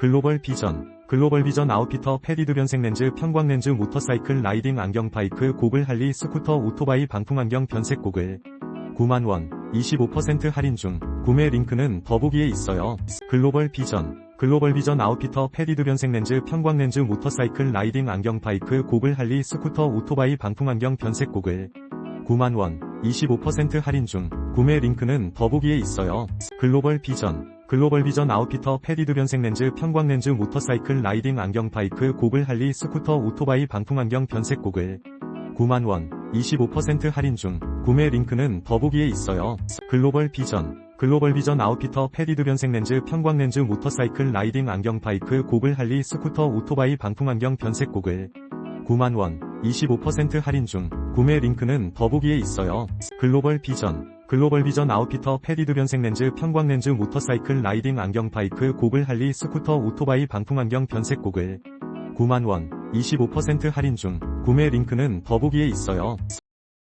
글로벌 비전 글로벌 비전 아웃피터 패디드 변색 렌즈 편광 렌즈 모터사이클 라이딩 안경 바이크 고글 할리 스쿠터 오토바이 방풍 안경 변색 고글. 9만원 25% 할인 중. 구매 링크는 더보기에 있어요. 글로벌 비전 글로벌 비전 아웃피터 패디드 변색 렌즈 편광 렌즈 모터사이클 라이딩 안경 바이크 고글 할리 스쿠터 오토바이 방풍 안경 변색 고글. 9만원 25% 할인 중 구매 링크는 더보기에 있어요. 글로벌 비전. 글로벌 비전 아웃피터 패디드 변색 렌즈 편광 렌즈 모터사이클 라이딩 안경 바이크 고글 할리 스쿠터 오토바이 방풍 안경 변색 고글. 9만원. 25% 할인 중 구매 링크는 더보기에 있어요. 글로벌 비전. 글로벌 비전 아웃피터 패디드 변색 렌즈 편광 렌즈 모터사이클 라이딩 안경 바이크 고글 할리 스쿠터 오토바이 방풍 안경 변색 고글. 9만원 25% 할인 중 구매 링크는 더보기에 있어요. 글로벌 비전 글로벌 비전 아웃피터 패디드 변색 렌즈 편광 렌즈 모터사이클 라이딩 안경 바이크 고글 할리 스쿠터 오토바이 방풍 안경 변색 고글 9만원 25% 할인 중 구매 링크는 더보기에 있어요.